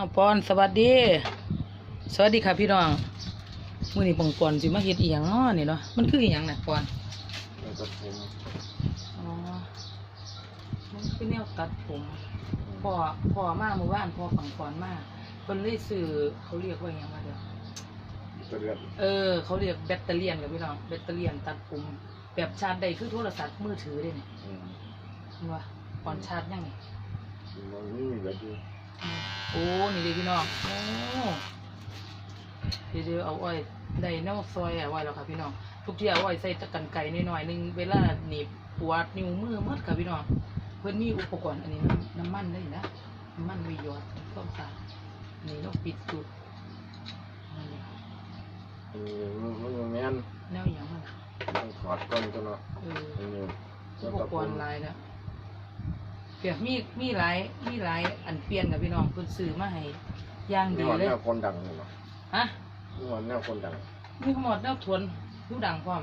าวปอนสวัสดี สวัสดีค่ะพี่น้องมื้อนี้ปองปอนสิมาเฮ็ดอีหยังเนาะนี่เนาะมันคืออีหยังน่ะปอนแล้วก็ผมอ๋อมันคือแนวตัดผมพ่อพ่อมาเมื่อวานพ่อปังปอนมาเพิ่นเลยซื้อเขาเรียกว่าหยังว่าเด้อตัวเลือดเออ เขาเรียกแบตเตอรี่ยนกับพี่น้องแบตเตอรี่ยนตัดผมแบบชาร์จได้คือโทรศัพท์มือถือเด้นี่อืมเห็นว่าปอนชาร์จยังไงมันไม่มีแบบอยู่ โอ้นี่เลยพี่น้องโอ้เดี๋ยวๆเอาไว้ได้แนวซอยเอาไว้แล้วค่ะพี่น้องทุกที่เอาไว้ใส่ตะกันไก่หน่อยๆหนึงเวลาหนีบปวดนิ้วมือหมดค่ะพี่น้องเพิ่นมีอุปกรณ์อันนี้น้ำน้ำมันได้นะน้ำมันวิยอดต้องสาดนี่ต้องปิดจุดอันนี้อันนี้มันมันแม่นแนวอย่างมันต้องถอดก่อนตัวเนาะเอออันนี้อุปกรณ์หลายนะ เปียกมีมีหลายมีหลายอันเปลี่ยนกับพี่น้องเพิ่นซื้อมาให้อย่างนี่ดีว่าเลยแนวคนดังเนาะฮะนี่ว่าแนวคนดังมีขมอดแนวทวนรูดังพร้อม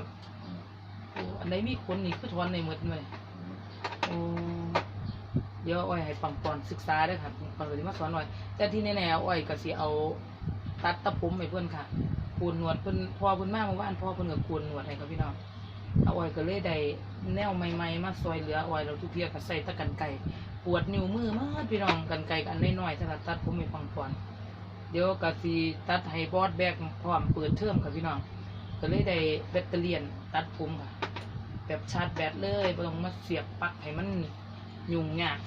โอ้อันไหนมีคนนี่คือทวนในหมดเลยอืมโอ้เดี๋ยวอ้อยให้ปังปอนศึกษาเด้วยครับปังเลยมาสอนหน่อย แต่ที่แน่ๆอ้อยก็สิเอาตัดตะปุ่มให้เพื่อนค่ะคูนหนวดเพิ่นพอเพิ่นมากเมื่อวานพอเพิ่นก็คูนหนวดให้ครับพี่น้องเอาอ้อยก็เลยได้แนวใหม่ๆ มาซอยเหลืออ้อยเราทุกเทียก็ใส่ตะกันไก่ปวดนิ้วมือมากพี่น้องกันไก่กันน้อยๆสำหรับตัดผมให้ปังปอนเดี๋ยวก็สิตัดให้บอสแบกพร้อมเปิดเทอมค่ะพี่น้องก็เลยได้แบตเตอรี่ตัดผมค่ะ แบบชาร์จแบตเลยบ่ต้องมาเสียบปลั๊กให้มันยุ่งยาก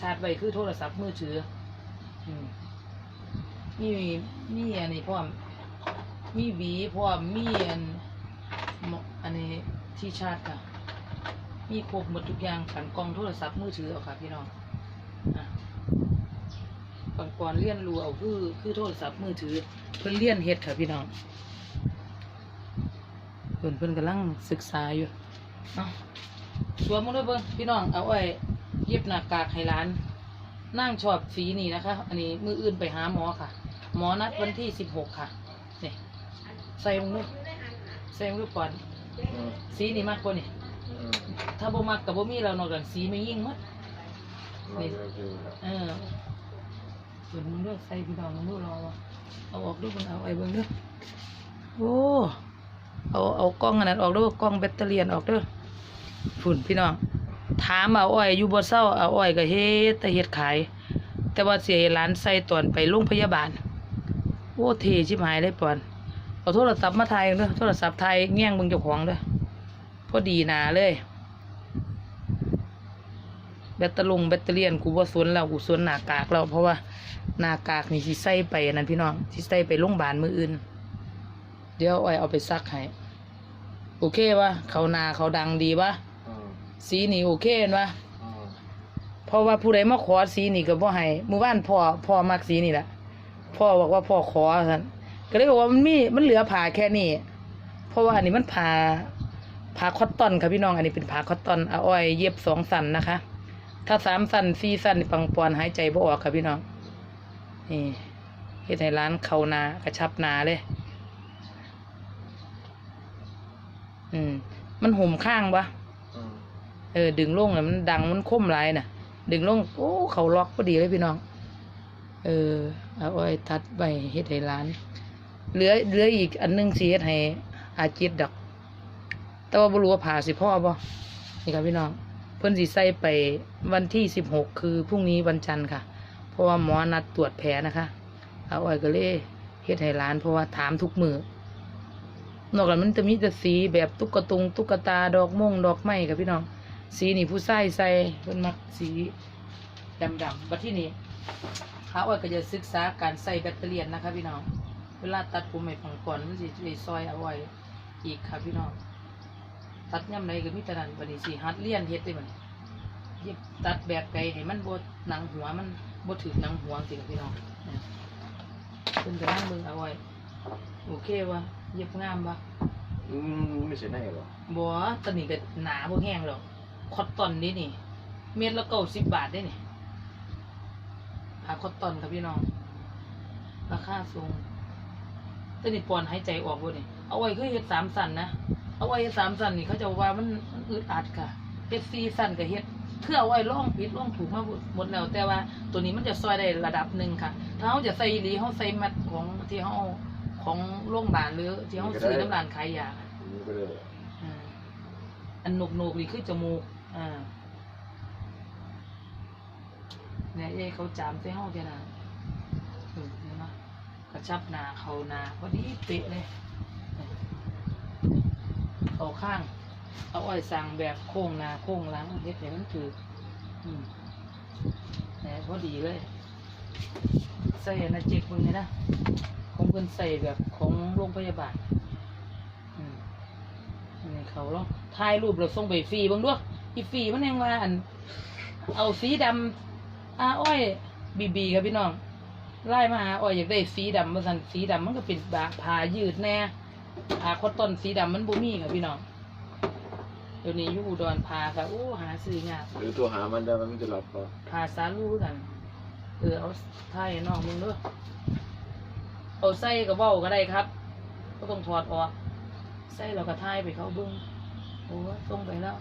ชาร์จไว้คือโทรศัพท์มือถืออืมีมีอันนี้พร้อมมีหวีพร้อมมีอันอันนี้ ที่ชาร์จค่ะ มีครบหมดทุกอย่างกันกองโทรศัพท์มือถือเอาค่ะ พี่น้องก่อนก่อนเรียนรูเอาคือคือโทรศัพท์มือถือ เพิ่นเรียนเฮ็ดค่ะ พี่น้องเพิ่นเพิ่อนกำลังศึกษาอยู่เอาสวมมือด้วยเบิ่งพี่น้องเอาไว้เย็บหน้ากากให้หลาน นั่งชอบสีนี่นะคะ อันนี้มืออื่นไปหาหมอค่ะ หมอนัดวันที่สิบหกค่ะนี่ใส่ลงด้วยใส่ลงด้วยก่อน อืมสีนี่มากกว่านี่ อืมถ้าบ่มักกับบ่มีเรานอกจากสีไม่ยิ่งหมัดมันก็คือแบบเออเปิดมึงเลือกใส่พี่น้องมึงดูรอวะเอาออกดูมึงเอาไอ้เบิ่งเด้อโอ้เอาเอากล้องอันนั้นออกเด้อกล้องแบตเตอรี่อันออกเด้อฝุ่นพี่น้องถามเอาอ้อยอยู่บ่เศร้าเอาอ้อยก็เฮ็ดแต่เฮ็ดขาย แต่ว่าเสียให้หลานใส่ตอนไปโรงพยาบาล โอ้เทชิบหายเลยปอน เอาโทรศัพท์มาถ่ายเด้อโทรศัพท์ถ่ายแง่งบิ่งเจ้าของเด้อพอดีนาเลย แบตเตอลงแบตเตอเรี่ยนกูว่าสวนแล้วกูสวนหนากากแล้วเพราะว่าหนากากนี่สิใส่ไปนั่นพี่น้องสิใส่ไปโรงพยาบาลมืออื่น เดี๋ยวอ้อยเอาไปซักให้โอเควะเขานาเขาดังดีวะสีนี่โอเคนวะเพราะว่าผู้ใดมาขอสีนี่ก็บ่ให้มื่อวานพ่อพ่อมักสีนี่แหละพ่อบอกว่าพ่อขอท่น ก็เลยบอกว่ามันมีมันเหลือผ่าแค่นี้เพราะว่าอันนี้มันผ่าผ่าคอตตอนค่ะพี่น้องอันนี้เป็นผ่าคอตตอนเอาอ้อยเย็บสองสันนะคะ ถ้าสามสันสี่สันนี่ปังปอนหายใจบ่ออกค่ะพี่น้องนี่เฮ็ดให้ร้านเขานากระชับหนาเลย อืม มันห่มข้างวะอืมเออ ดึงลงแล้วมันดังมันคมหลายน่ะ ดึงลงโอ้เขาล็อกพอดีเลยพี่น้อง เออเอาไว้ทัดไว้เฮ็ดให้ร้าน เหลือเหลืออีกอันหนึงสิเฮ็ดให้อาจิตดอก แต่ว่าบ่รู้ว่าผ่าสิพ่อบ่นี่ครับพี่น้อง เพิ่นสิใส่ไปวันที่สิบหกคือพรุ่งนี้วันจันทร์ค่ะ เพราะว่าหมอนัดตรวจแผลนะคะเอาไว้ก็เลยเฮ็ดให้ร้านเพราะว่าถามทุกมือนอกจากมันจะมีแต่สีแบบตุ๊กตุงตุ๊กตาดอกม่งดอกไม้ค่ะพี่น้อง สีนี่ผู้ใส่ใส่เพิ่นมักสีดำๆบัดที่นี่เขาอ้อยก็จะศึกษาการใส่แบตเตอรี่นนะคะพี่น้อง เวลาตัดผมให้ฝังก่อนมันสิไปซอยเอาไว้อีกค่ะพี่น้อง ตัดย่ำไรก็มีแต่นั้นบัดนี้สิหัดเลียนเฮ็ดได้บัดนี้เย็บตัดแบบไกลให้มันบ่หนังหัวมันบ่ถึกหนังหัวสิค่ะพี่น้องเนี่ยเพิ่นก็นั่งเบิ่งเอาไว้โอเควะเย็บงามปะอืมไม่ใช่ได้หรอบัวตอนนี้ก็หนาบ่แห้งหรอกคอตตอนนี่นี่ เม็ดละเก้าสิบบาทได้นี่ผ้าคอตตอนครับพี่น้องราคาสูงแตอนนี้ปอนหายใจออกบ่นี่เอาไว้คือเฮ็ดสามสันนะเอาไว้เฮ็ดสามสันนี่เขาจะว่ามันมันอึดอัดค่ะเฮ็ดสี่สันก็เฮ็ดคือเอาไว้ร่องผิดร่องถูกมาหมดแล้ว แต่ว่าตัวนี้มันจะซอยได้ระดับหนึ่งค่ะ ถ้าเขาจะใส่อีหลีเขาใส่แมทของที่เขาของโรงพยาบาลหรือที่เขาซื้อน้ำร้านขายยาค่ะอันนี้ก็ได้อ่าอันหนุกหนุกๆนี่คือจมูกอ่าเนี่ยเอ้เขาจามใส่ห้องแค่นั้นเออเห็นไหม กระชับนาเขานาพอดีเป๊ะเลยเอาข้าง เอาอ้อยสั่งแบบโค้งนาโค้งหลังเฮ็ดให้มันถืออืมแหมพอดีเลย ใส่นนะเจ็กมึงเลยนะของเพิ่นใส่แบบของโรงพยาบาลอืมนี่เขาลองถ่ายรูปเราส่งไปฟรีบ้างด้วยอีฟรีมันยังว่าอัน เอาสีดำอาอ้อยบีบีครับพี่น้อง ไล่มาหาอ้อยอยากได้สีดำมาสั่นสีดำมันก็เป็นบาผ้ายืดแน่ผ้าคอตตอนสีดำมันบ่มีครับพี่น้องเดี๋ยวนี้อยู่อุดรพาค่ะโอ้หาซื้อยากหรือตัวหามันได้มันจะหลับเปล่าพาสาลูคือกัน เออเอาไทยน้องมึงเด้อเอาใส่กับเว้าก็ได้ครับ ก็ต้องถอดออกใส่เราก็ทายไปเขาเบิ้งโอ้ส่งไปแล้ว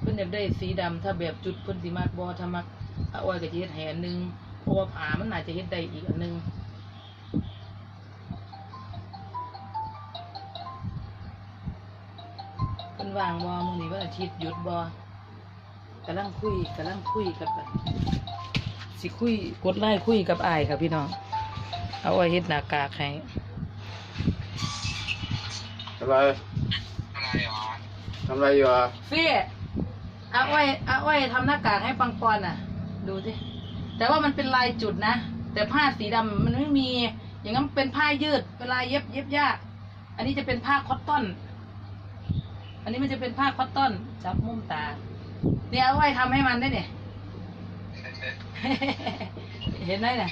เพิ่นอยากได้สีดำถ้าแบบจุดเพิ่นสิมากบ่ถ้ามัก เอาไว้ก็จะเฮ็ดให้อันหนึงเพราะว่าผามันน่าจะเฮ็ดได้อีกอันหนึงเพิ่นวางบ่มื้อนี้วันอาทิตย์หยุดบ่กำลังคุยกำลังคุยกับอันสิคุยกดไลน์คุยกับอ้ายค่ะพี่น้อง เอาไว้เฮ็ดหน้ากากให้ทำไรทำไรอยู่อะฟี่อาอ้อยอาอ้อยทำหน้ากากให้ปังปอนอะ ดูสิแต่ว่ามันเป็นลายจุดนะ แต่ผ้าสีดำมันไม่มี อย่างนั้นเป็นผ้ายืดเวลาเย็บเย็บยาก อันนี้จะเป็นผ้าคอตตอน อันนี้มันจะเป็นผ้าคอตตอนจับมุมตา เนี่ยเอาไว้ทำให้มันได้เนี่ย เห็นได้เนี่ย